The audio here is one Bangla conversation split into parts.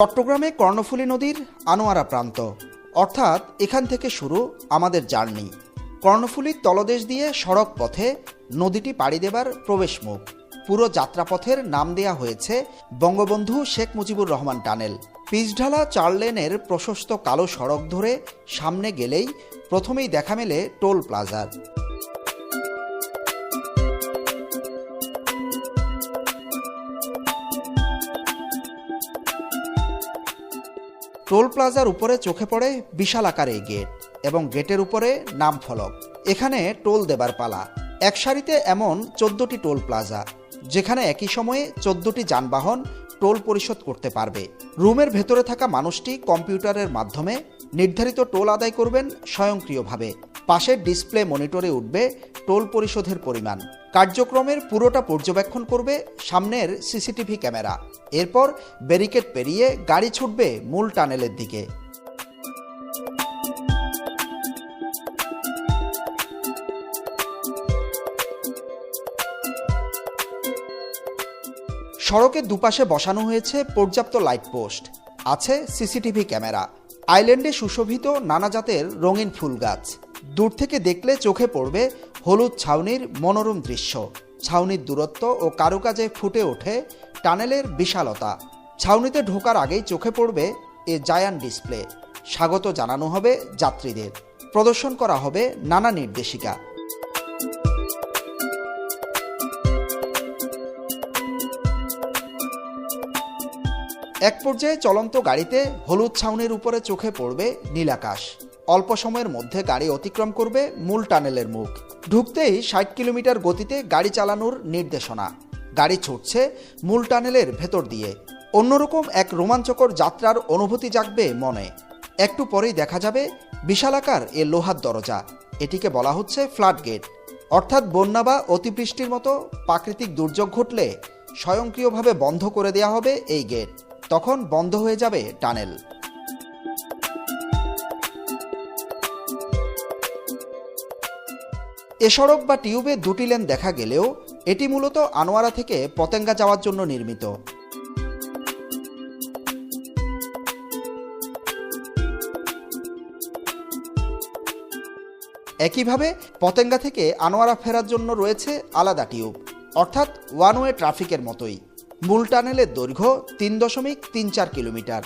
চট্টগ্রামে কর্ণফুলী নদীর আনোয়ারা প্রান্ত। অর্থাৎ এখান থেকে শুরু আমাদের জার্নি। কর্ণফুলীর তলদেশ দিয়ে সড়ক পথে নদীটি পাড়ি দেবার প্রবেশমুখ পুরো যাত্রাপথের নাম দেয়া হয়েছে বঙ্গবন্ধু শেখ মুজিবুর রহমান টানেল। পিচঢালা চার লেনের প্রশস্ত কালো সড়ক ধরে সামনে গেলেই প্রথমেই দেখা মেলে টোল প্লাজার। টোল প্লাজার উপরে চোখে পড়ে বিশাল আকার এই গেট এবং গেটের উপরে নাম ফলক। এখানে টোল দেবার পালা। এক সারিতে এমন চোদ্দটি টোল প্লাজা, যেখানে একই সময়ে চোদ্দটি যানবাহন টোল পরিশোধ করতে পারবে। রুমের ভেতরে থাকা মানুষটি কম্পিউটারের মাধ্যমে নির্ধারিত টোল আদায় করবেন স্বয়ংক্রিয়ভাবে। পাশের ডিসপ্লে মনিটরে উঠবে টোল পরিশোধের পরিমাণ। কার্যক্রমের পুরোটা পর্যবেক্ষণ করবে সামনের সিসিটিভি ক্যামেরা। এরপর ব্যারিকেড পেরিয়ে গাড়ি ছুটবে মূল টানেলের দিকে। সড়কের দুপাশে বসানো হয়েছে পর্যাপ্ত লাইট পোস্ট। আছে সিসিটিভি ক্যামেরা। আইল্যান্ডে সুশোভিত নানা জাতের রঙিন ফুল গাছ দূর থেকে দেখলে চোখে পড়বে হলুদ ছাউনির মনোরম দৃশ্য। ছাউনির দূরত্ব ও কারুকাজে ফুটে ওঠে টানেলের বিশালতা। ছাউনিতে ঢোকার আগেই চোখে পড়বে এ জায়ান ডিসপ্লে। স্বাগত জানানো হবে যাত্রীদের। প্রদর্শন করা হবে নানা নির্দেশিকা। এক পর্যায়ে চলন্ত গাড়িতে হলুদ ছাউনির উপরে চোখে পড়বে নীলাকাশ। অল্প সময়ের মধ্যে গাড়ি অতিক্রম করবে মূল টানেলের মুখ। ঢুকতেই ষাট কিলোমিটার গতিতে গাড়ি চালানোর নির্দেশনা। গাড়ি ছুটছে মূল টানেলের ভেতর দিয়ে। অন্যরকম এক রোমাঞ্চকর যাত্রার অনুভূতি জাগবে মনে। একটু পরেই দেখা যাবে বিশালাকার এ লোহার দরজা। এটিকে বলা হচ্ছে ফ্লাড গেট। অর্থাৎ বন্যা বা অতিবৃষ্টির মতো প্রাকৃতিক দুর্যোগ ঘটলে স্বয়ংক্রিয়ভাবে বন্ধ করে দেওয়া হবে এই গেট। তখন বন্ধ হয়ে যাবে টানেল। এ সড়ক বা টিউবে দুটি লেন দেখা গেলেও এটি মূলত আনোয়ারা থেকে পতেঙ্গা যাওয়ার জন্য নির্মিত। একইভাবে পতেঙ্গা থেকে আনোয়ারা ফেরার জন্য রয়েছে আলাদা টিউব, অর্থাৎ ওয়ান ওয়ে ট্রাফিকের মতোই। মূল টানেলের দৈর্ঘ্য তিন দশমিক তিন চার কিলোমিটার,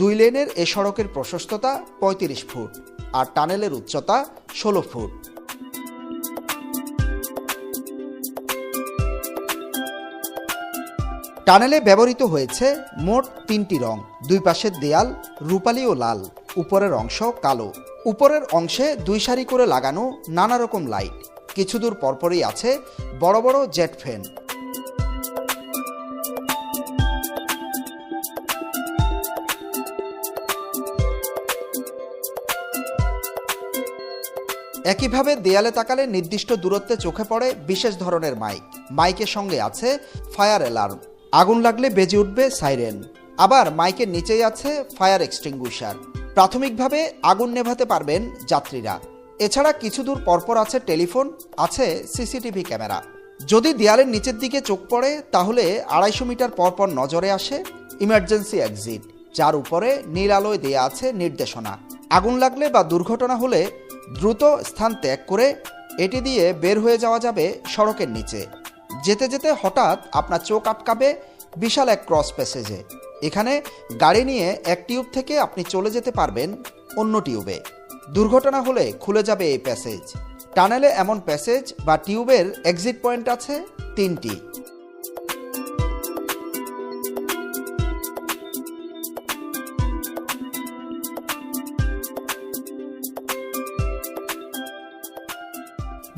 দুই লেনের এ সড়কের প্রশস্ততা পঁয়ত্রিশ ফুট, আর টানেলের উচ্চতা ষোলো ফুট। টানেলে ব্যবহৃত হয়েছে মোট তিনটি রং। দুই পাশের দেয়াল, রূপালি ও লাল। উপরের অংশ কালো। উপরের অংশে দুই সারি করে লাগানো নানা রকম লাইট। কিছু দূর পরপরই আছে বড় বড় জেট ফ্যান। একইভাবে দেয়ালে তাকালে নির্দিষ্ট দূরত্বে চোখে পড়ে বিশেষ ধরনের মাইক। মাইকের সঙ্গে আছে ফায়ার অ্যালার্ম। আগুন লাগলে বেজে উঠবে সাইরেন। আবার মাইকের নিচেই আছে ফায়ার এক্সটিংগুইশার। প্রাথমিকভাবে আগুন নেভাতে পারবেন যাত্রীরা। এছাড়া কিছু দূর পরপর আছে টেলিফোন, আছে সিসিটিভি ক্যামেরা। যদি দেয়ালের নিচের দিকে চোখ পড়ে, তাহলে আড়াইশো মিটার পরপর নজরে আসে ইমার্জেন্সি এক্সিট, যার উপরে নীল আলোয় দেয়া আছে নির্দেশনা। আগুন লাগলে বা দুর্ঘটনা হলে দ্রুত স্থান ত্যাগ করে এটি দিয়ে বের হয়ে যাওয়া যাবে সড়কের নিচে। যেতে যেতে হঠাৎ আপনার চোখ আটকাবে বিশাল এক ক্রস প্যাসেজে। এখানে গাড়ি নিয়ে এক টিউব থেকে আপনি চলে যেতে পারবেন অন্য টিউবে। দুর্ঘটনা হলে খুলে যাবে এই প্যাসেজ। টানেলে এমন প্যাসেজ বা টিউবের এক্সিট পয়েন্ট আছে তিনটি।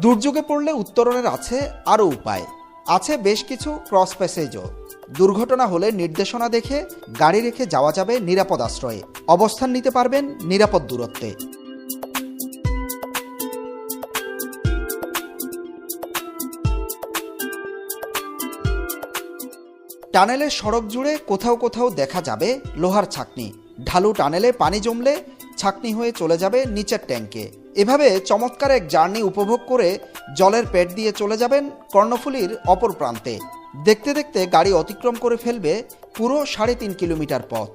দুর্যোগে পড়লে উত্তরণের আছে আরও উপায়। আছে বেশ কিছু ক্রস প্যাসেজও দুর্ঘটনা হলে নির্দেশনা দেখে গাড়ি রেখে যাওয়া যাবে নিরাপদ আশ্রয়ে। অবস্থান নিতে পারবেন নিরাপদ দূরত্বে। টানেলের সড়ক জুড়ে কোথাও কোথাও দেখা যাবে লোহার ছাকনি। ঢালু টানেলে পানি জমলে ছাকনি হয়ে চলে যাবে নিচের ট্যাঙ্কে। এভাবে চমৎকার এক জার্নি উপভোগ করে জলের পেট দিয়ে চলে যাবেন কর্ণফুলির অপর প্রান্তে। দেখতে দেখতে গাড়ি অতিক্রম করে ফেলবে পুরো সাড়ে তিন কিলোমিটার পথ।